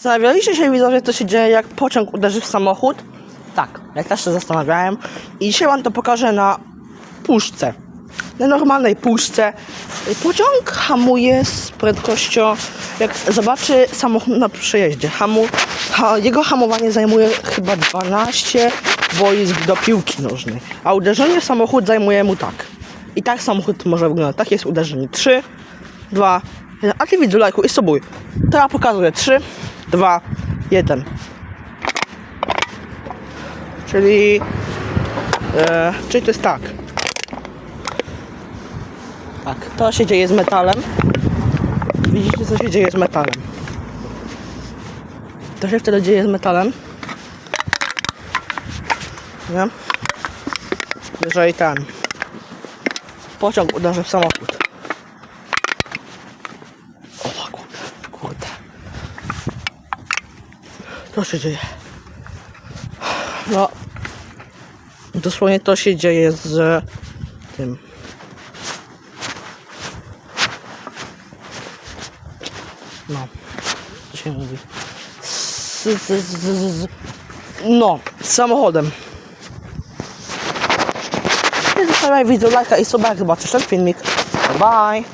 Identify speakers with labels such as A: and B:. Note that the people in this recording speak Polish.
A: Zastanawialiście się widzowie, co się dzieje, jak pociąg uderzy w samochód? Tak, jak też się zastanawiałem. I dzisiaj wam to pokażę na puszce. Na normalnej puszce. Pociąg hamuje z prędkością, jak zobaczy samochód na przejeździe. Hamu, ha, jego hamowanie zajmuje chyba 12 boisk do piłki nożnej. A uderzenie w samochód zajmuje mu tak. I tak samochód może wyglądać. Tak jest uderzenie. 3, 2, 1. A ty widzu lajku i subuj. Teraz pokazuję 3, 2, 1. Czyli. E, czyli to jest tak. Tak, to się dzieje z metalem. Widzicie, co się dzieje z metalem. To się wtedy dzieje z metalem. Nie? Jeżeli ten pociąg uderzy w samochód. Co się dzieje? No, dosłownie to się dzieje z tym. No, co się mówi? Z, z, z, z, no, z samochodem. Nie zostawiaj widzę lajka i suba, jak zobaczysz ten filmik. Bye!